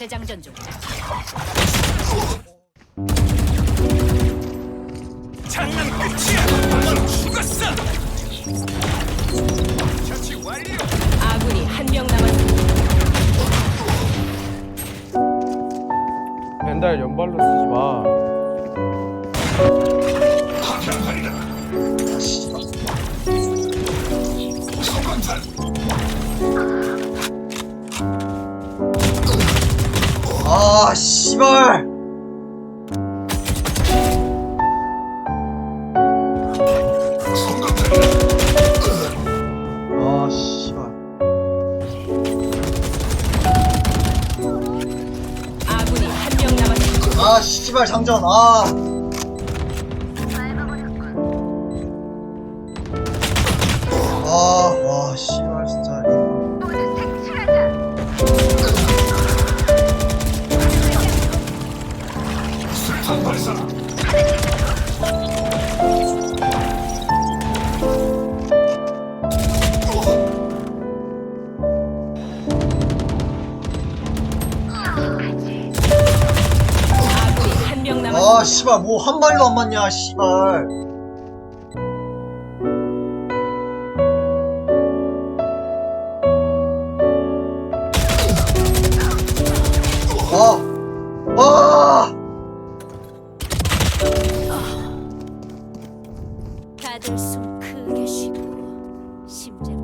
재장전 중. 장난 끝이야. 넌 죽었어. 처치 완료. 아군이 한 명 남았습니다. 벤달 연발로 쓰지 마. 아 씨발. 아 씨발. 아군이 한 명 남았습니다. 아 씨발 장전. 아 남았습니다. 아, 씨발, 뭐, 한 발도 안 맞냐, 씨발. 아, 아! 다들 숨 크게 쉬고 심장